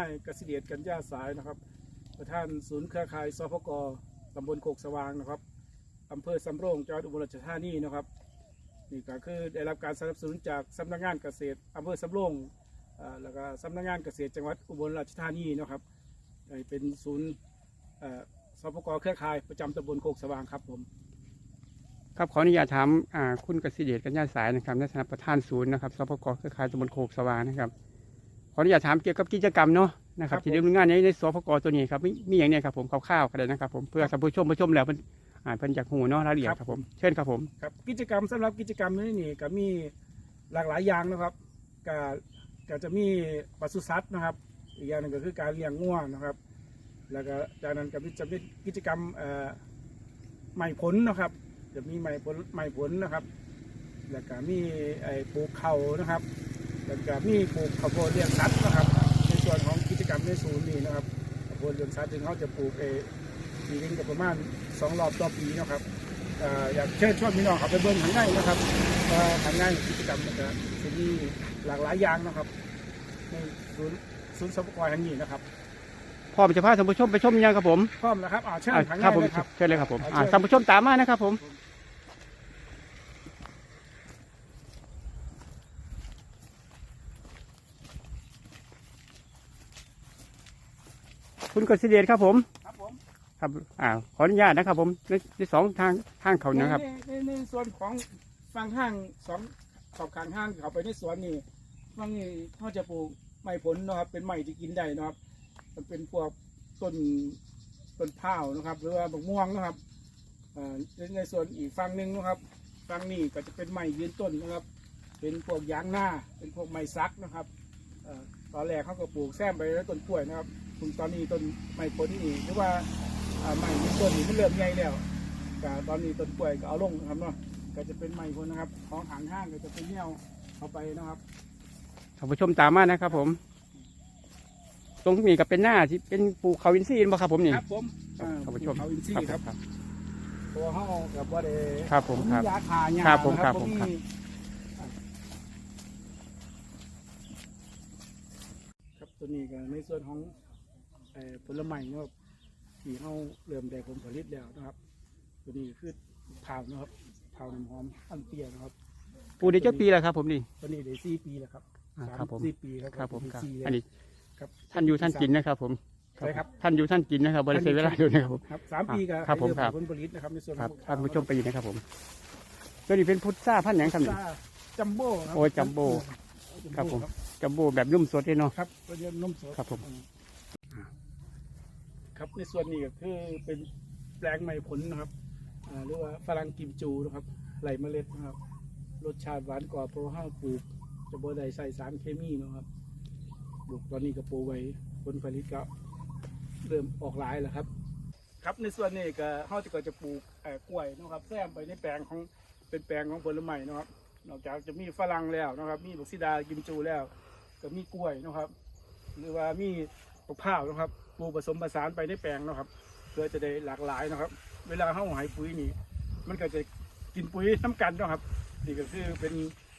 ายเกษเดชกัญญาสายนะครับ ประธานศูนย์เครือข่ายสพกตำบลโคกสว่างนะครับอำเภอสำโรงจังหวัดอุบลราชธานีนะครับนี่ก็คือได้รับการสนับสนุนจากสำนักงานเกษตรอำเภอสำโรงอ่าแล้วก็สำนักงานเกษตรจังหวัดอุบลราชธานีนะครับเป็นศูนย์เอ่อสพกเครือข่ายประจำตำบลโคกสว่างครับผมครับขออนุญาตถามคุณกสิเดชกัญญาสายนะครับในฐานะประธานศูนย์นะครับสพกเครือข่ายตำบลโคกสว่างนะครับ ขออนุญาตถามเกี่ยวกับกิจกรรมเนาะนะครับที่ดำเนินงานในในสพกตัวนี้ครับมีมีอย่างเนี้ยครับผมคร่าวๆกันเลยนะครับผมเพื่อท่านผู้ชมผู้ชมแล้วเพิ่นอ่านเพิ่นจากหูเนาะรายละเอียดครับผมเชิญครับผมครับกิจกรรมสำหรับกิจกรรมนี้นี่ก็มีหลากหลายอย่างนะครับก็ก็จะมีปศุสัตว์นะครับ อีกอย่างหนึงก็คือการเลี้ยงง่วนะครับ แล้วก็จากนั้นก็มีจะมีกิจกรรมเอ่อไม้ผลนะครับ จะมีไม้ผลไม้ผลนะครับ แล้วก็มีไอ้ปลูกเขานะครับ แล้วก็มีปลูกข้าวโพดเลี้ยงสัตว์นะครับ ในส่วนของกิจกรรมในศูนย์นี้นะครับข้าวโพดเลี้ยงสัตว์ถึงเขาจะปลูกเออปีนึงก็ประมาณสองรอบต่อปีนะครับเอ่ออยากเชิญชวนพี่น้องเขับไปเบิ้งทางในนะครับว่าทางในกิจกรรมมันจะจะมีหลากหลายอย่างนะครับ ในศูนย์ศูนย์สปกรแห่งนี้นะครับพร้อมจะพาท่านผู้ชมไปชมยังครับผมพร้อมนะครับอ่าเชิญอ่าทางในครับผมเลยครับเชิญเลยครับผมอ่าอ่าเชิญท่านผู้ชมตามมานะครับผม คุณกสิเดชครับผม ครับผมครับอ่าขออนุญาตนะครับผมในในสองทางทางเขานะครับ ในในในส่วนของฝั่งห้างสองขอบขางห้างเขาไปในสวนนี่ฝั่งนี้เขาจะปลูกไม้ผลนะครับ เป็นไม้ที่กินได้นะครับ มันเป็นพวกต้นต้นพ้าวนะครับ หรือว่าบกม่วงนะครับอ่าในในส่วนอีกฝั่งหนึ่งนะครับฝั่งนี้ก็จะเป็นไม้ยืนต้นนะครับ เป็นพวกยางหน้า เป็นพวกไม้ซักนะครับเอ่อตอนแรกเขาก็ปลูกแซมไปแล้วต้นกล้วยนะครับถึง ตอนนี้ต้นไม้ผลนี่หรือว่าอ่าไม้ยืนต้นนี่มันเริ่มใหญ่แล้วก็ตอนนี้ต้นกล้วยก็เอาลงนะครับเนาะก็จะเป็นไม้ผลนะครับของหางห้างก็จะเป็นเงี้ยวเข้าไปนะครับท่านผู้ชมตามมานะครับผม ตรงนี้ก็เป็นหน้าที่เป็นปลูกเขาวินซีนบ่ครับผมนี่ครับผมอ่ท่านผู้ชมเขาอินซี่ครับครับตัวห้องกับว่าเดครับผมครับยาคาหญ้าครับผมนะครับผมครับครับตัวนี้ก็ในส่วนของเอ่อ ผลไม้เนาะที่เขาเริ่มได้ผลผลิตแล้วนะครับ ตัวนี้คือเผาวนะครับเผาวน้ำหอมอันเตี้ยนะครับปลูกได้จักปีแล้วครับ ผมนี่ ตัวนี้ได้สี่ปีแล้วครับอ่าสามครับผม สี่ปีครับครับผมครับสี่แล้วอันนี้ครับ ท่านอยู่ท่านกินนะครับ ผมใช่ครับ ท่านอยู่ท่านกินนะครับบริเวณเวลาอยู่นะครับผม ครับสามปีก็ครับผมให้ครับเริ่ผลผลิตนะครับในส่วนครับของท่านผู้ชมไปอยู่นะครับผมตัวนี้เป็นพุทราพันธุ์หยังครับนี่ จัมโบ้ครับโอ้ยจัมโบ้ ครับผมจัมโบ้แบบนุ่มสดเลยเนาะ ครับตัวนี้นมสดครับผม ครับในส่วนนี้ก็คือเป็นแปลงไม้ผลนะครับอ่าหรือว่าฝรั่งกิมจูนะครับไหลเมล็ดนะครับ รสชาติหวานกว่าเพราะว่าปลูก จะบ่ได้ใส่สารเคมีเนาะครับปลูกตอนนี้ก็ปลูกไว้ผลผลิตก็เริ่มออกหลายแล้วครับ ครับในส่วนนี้ก็เขาจะก็จะปลูกเอ่อกล้วยนะครับแซมไปในแปลงของเป็นแปลงของผลไม้นะครับนอกจากจะมีฝรั่งแล้วนะครับ มีบักซิดากิมจูแล้ว ก็มีกล้วยนะครับ หรือว่ามีมะพร้าวนะครับ ลูกผสมผสานไปในแปลงนะครับ เพื่อจะได้หลากหลายนะครับ เวลาเข้าหายปุ๋ยนี่ มันก็จะกินปุ๋ยน้ำกันเนาะครับนี่ก็คือเป็น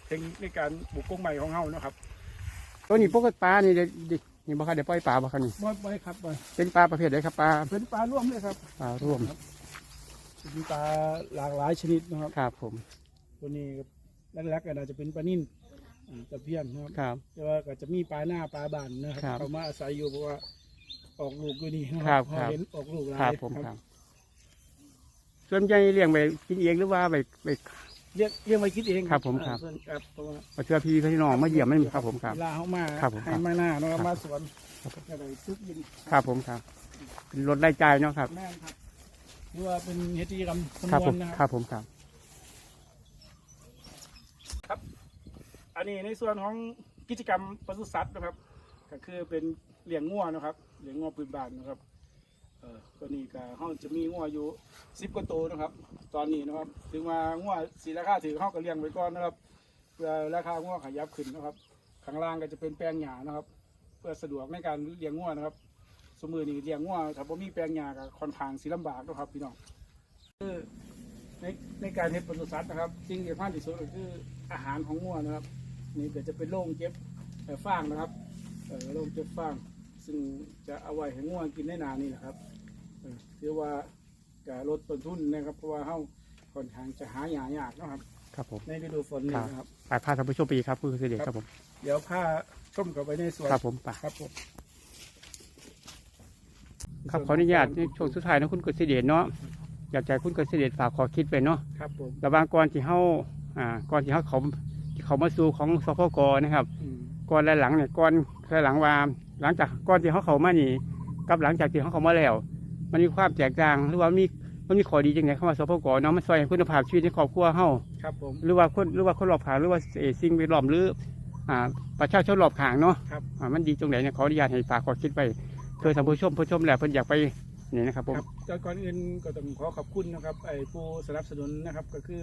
เทคนิคในการปลูกกงใหม่ของเฮานะครับ ตัวนี้พวกปลานี่เดี๋ยวเดี๋ยวนี่บ่ครับเดี๋ยวปล่อยปลาบ่ครับนี่บ่บ่ครับบ่เป็นปลาประเภทใดครับปลาเป็นปลาร่วมเลยครับปลาร่วมเป็นปลาหลากหลายชนิดนะครับครับผม ตัวนี้แรกๆก็น่าจะเป็นปลานิ่นอ่าตะเพียนนะครับครับ แต่ว่าก็จะมีปลาหน้าปลาบานนะคครัรับบเขามาอาศัยอยู่เพราะว่า ออกลูกอยู่นี่นะคครัรับบครับ เห็นออกลูกหลายครับผมครับ ส่วนใหญ่เลี้ยงไปกินเองหรือว่าไปไป เลี้ยงเลี้ยงไว้คิดเองครับผมครับอ่าเพิ่นครับเพราะว่ามาเชื่อพี่พี่น้องมาเยี่ยมมันครับผมครับ เวลาเขามาครับผมให้มาหน้าเนาะครับ มาสวนครับก็เลยทุกยินครับผมครับเป็นรถไล่จ่ายเนาะครับ แม่นครับหรือว่าเป็นเฮติกรรมคำครับนผวมณนะคครับ รับผมครับ อันนี้ในส่วนของกิจกรรมปศุสัตว์นะครับ ก็คือเป็นเลี้ยงงัวนะครับ เลี้ยงงัวปืนบ้านนะครับเออตัวนี้ก็เขาจะมีงัวอยู่สิบกว่าตัวนะครับ ตอนนี้นะครับ ถึงมางัวสีราคาถือเขาก็เลี้ยงไว้ก่อนนะครับเพื่อราคางัวขยับขึ้นนะครับข้างล่างก็จะเป็นแปลงหญ้านะครับ เพื่อสะดวกในการเลี้ยงงัวนะครับ สมือนี้เลี้ยงงัวถ้าบ่มีแปลงหญ้าก็ค่อนข้างสิลำบากนะครับพี่น้องคือในในการเฮ็ดปศุสัตว์นะครับสิ่งที่สำคัญที่สุดก็คืออาหารของงัวนะครับ นี่ก็จะเป็นโรงเก็บเอ่ฟางนะครับเอ่งเก็บฟาง ซึ่งจะเอาไว้ให้ง่วงกินได้นานนี่แหละครับเออถือว่าจะลดต้นทุนนะครับ เพราะว่าเฮาค่อนข้างจะหาหยายากเนาะครับ ครับผม ในฤดูฝนนี่นะครับไปพาท่านผู้ชมไปอีกครับคุณเกษตรครับผม เดี๋ยวพาส้มกลับไปในสวน ครับผมไปครับผม ครับขออนุญาตในช่วงสุดท้ายนะคุณเกษตรเนาะ อยากจะให้คุณเกษตรฝากขอคิดไปเนาะ ครับผม ระหว่างก่อนที่เฮาอ่า ก่อนที่เฮาเขาที่เขามาสู่ของสพกนะครับอืมก่อนและหลังเนี่ยก่อนและหลังว่า หลังจากก่อนที่เขาเขามานี่กับหลังจากที่เขาเขามาแล้ว มันมีความแตกต่างหรือว่ามีมันมีข้อดีจังไงเข้ามาสพกเนาะมันช่วยให้คุณภาพชีวิตในครอบครัวเฮาครับผมหรือว่าคนหรือว่าคนรอบข้างหรือว่าเอ่อสิ่งแวดล้อมหรืออ่าประชาชนรอบข้างเนาะครับอ่ามันดีตรงไหนเนี่ยขออนุญาตให้ฝากขอคิดไปเพื่อท่านผู้ชมผู้ชมแหละเพิ่นอยากไปนี่นะครับผมครับแต่ก่อนอื่นก็ต้องขอขอบคุณนะครับไอ้ผู้สนับสนุนนะครับก็คือ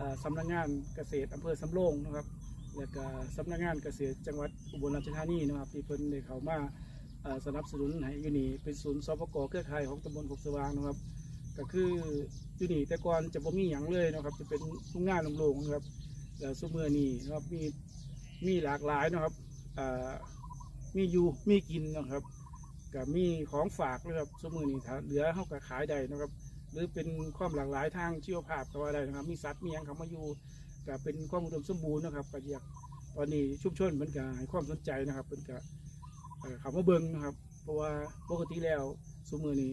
อ่าสำนักงานเกษตรอำเภอสำโรงนะครับ แล้วก็สำนักงานเกษตรจังหวัดอุบลราชธานีนะครับที่เพิ่นได้เข้ามาสนับสนุนให้ยูนี่เป็นศูนย์สปกเครือข่ายของตำบลกกสว่างนะครับ ก็คือยูนี่แต่ก่อนจะบ่มีหยังเลยนะครับ จะเป็นทุ่งนาโล่งๆนะครับแล้วซุมือนี้นะครับมีมีหลากหลายนะครับมีอยู่มีกินนะครับกับมีของฝากนะครับซุมือนี้ถ้าเหลือเฮาก็ขายได้นะครับ หรือเป็นความหลากหลายทางชีวภาพก็ว่าได้นะครับ มีสัตว์มีหยังเขามาอยู่ ก็เป็นความอุดมสมบูรณ์นะครับก็อยากตอนนี้ชุมชนมันก็ให้ความสนใจนะครับเป็นก็เอ่อเขามาเบิงนะครับ เพราะว่าปกติแล้วสมือนี้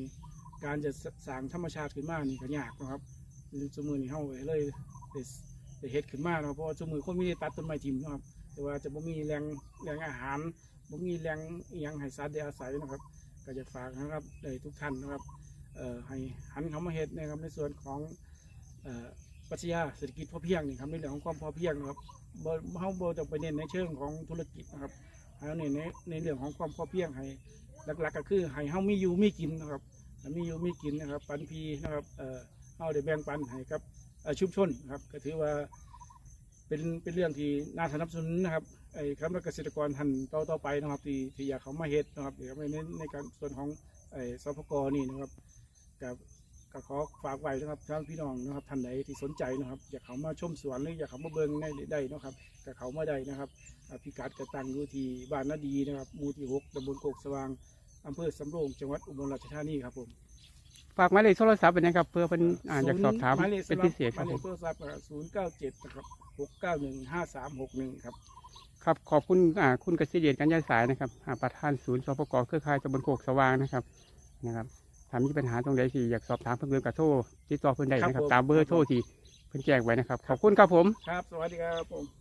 การจะสร้างธรรมชาติขึ้นมานี่ก็ยากนะครับสมือนี้เฮาก็เลยเฮ็ดขึ้นมาเนะเพราะสมือคนมีได้ตัดต้นไม้ทิ่มนะครับ แต่ว่าจะบ่มีแรงแรงอาหารบ่มีแรงอิหยังให้สัตว์ได้อาศัยนะครับ ก็จะฝากนะครับเลยทุกท่านนะครับให้หันเข้ามาเฮ็ดนะครับในส่วนของ ปรัชญาเศรษฐกิจพอเพียงนี่ครับในเรื่องของความพอเพียงนะครับเฮาบ่ต้องไปเน้นในเชิงของธุรกิจนะครับให้เราเน้นในในเรื่องของความพอเพียงให้หลักๆก็คือให้เฮามีอยู่มีกินนะครับมีอยู่มีกินนะครับ ปันพีนะครับเอ่อเฮาได้แบ่งปันให้กับชุมชนนะครับก็ถือว่าเป็นเป็นเรื่องที่น่าสนับสนุนนะครับไอ้คำว่าเกษตรกรท่านต่อต่อไปนะครับ ที่ที่อยากเขามาเฮ็ดนะครับเดี๋ยวไม่เน้นในการส่วนของไอ้สพกนี่นะครับกับ ก็ขอฝากไว้นะครับท่านพี่น้องนะครับท่านใดที่สนใจนะครับ อยากเขามาชมสวนหรืออยากเขามาเบิ่งในได้นะครับก็เขามาได้นะครับอ่าพิกัดก็ตั้งอยู่ที่บ้านนาดีนะครับหมู่ที่หกตำบลโคกสว่างอำเภอสำโรงจังหวัดอุบลราชธานีครับผมฝากหมายเลขโทรศัพท์ไปนะครับเพื่อเพิ่นอ่าอยากสอบถามหยลขเป็นพิเศษหครัมาบยเลผมขโทรศัพท์ศูนย์เก้าเจ็ดนะครับหกเก้าหนึ่งห้าสามหกหนึ่งครับครับขอบคุณอ่าคุณเกษตรเดชกันยาสายนะครับอ่าประธานศูนย์สปกเครือข่ายตำบลโคกสว่างนะครับนะครับ ถ้ามีปัญหาตรงใดที่อยากสอบถามเพิ่มเติมกับโทรติดต่อเพิ่นได้นะคครัรับบผมตามเบอร์โทรที่เพิ่นแจ้งไว้นะครับ ขอบคุณครับผม ครับ สวัสดีครับผม